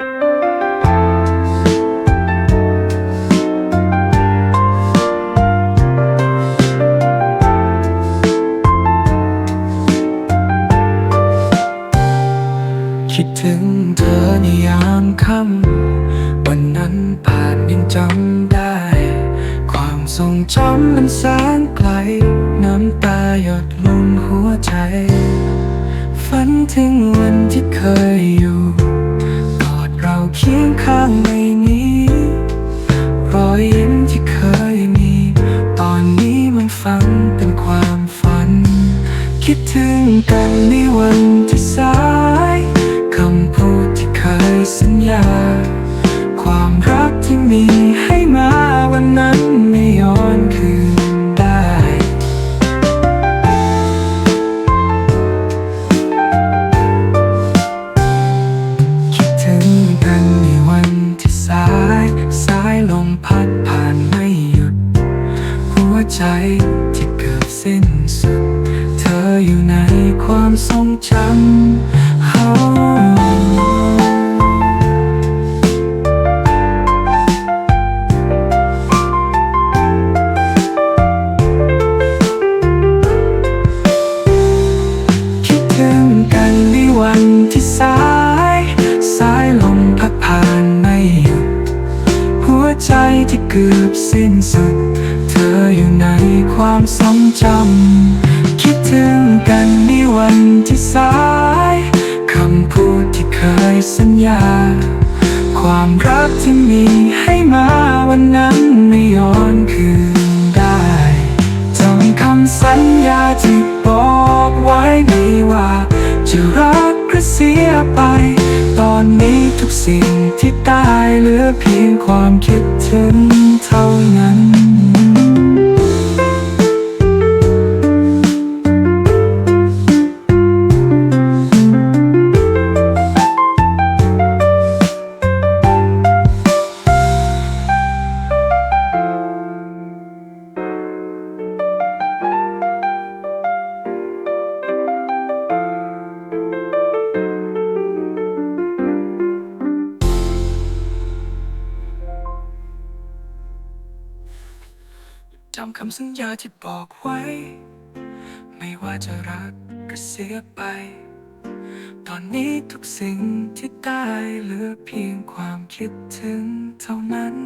คิดถึงเธอในยามค่ำวันนั้นผ่านยังจำได้ ความทรงจำมันแสนไกล น้ำตาหยดลงหัวใจ ฝันถึงวันที่เคยอยู่ คิดถึงกันในวันที่สาย คำพูดที่เคยสัญญา ความรักที่มีให้มาวันนั้นไม่ย้อนคืนได้คิดถึงกันในวันที่สาย สายลมพัดผ่านไม่หยุด หัวใจ ความทรงจำเฮาคิดถึงกันในวันที่สาย สายลมพัดผ่านไม่หยุดหัวใจที่เกือบสิ้นสุด เธออยู่ในความทรงจำคิดถึง ที่สาย คำพูดที่เคยสัญญา ความรักที่มีให้มาวันนั้นไม่ย้อนคืนได้จำคำสัญญาที่บอกไว้ไม่ว่า จะรักหรือเสียไป ตอนนี้ทุกสิ่งที่ตายเหลือเพียงความคิดถึงเท่านั้นำคำสัญญาที่บอกไว้ ไม่ว่าจะรักหรือเสียไป ตอนนี้ทุกสิ่งที่ได้เหลือเพียงความคิดถึงเท่านั้น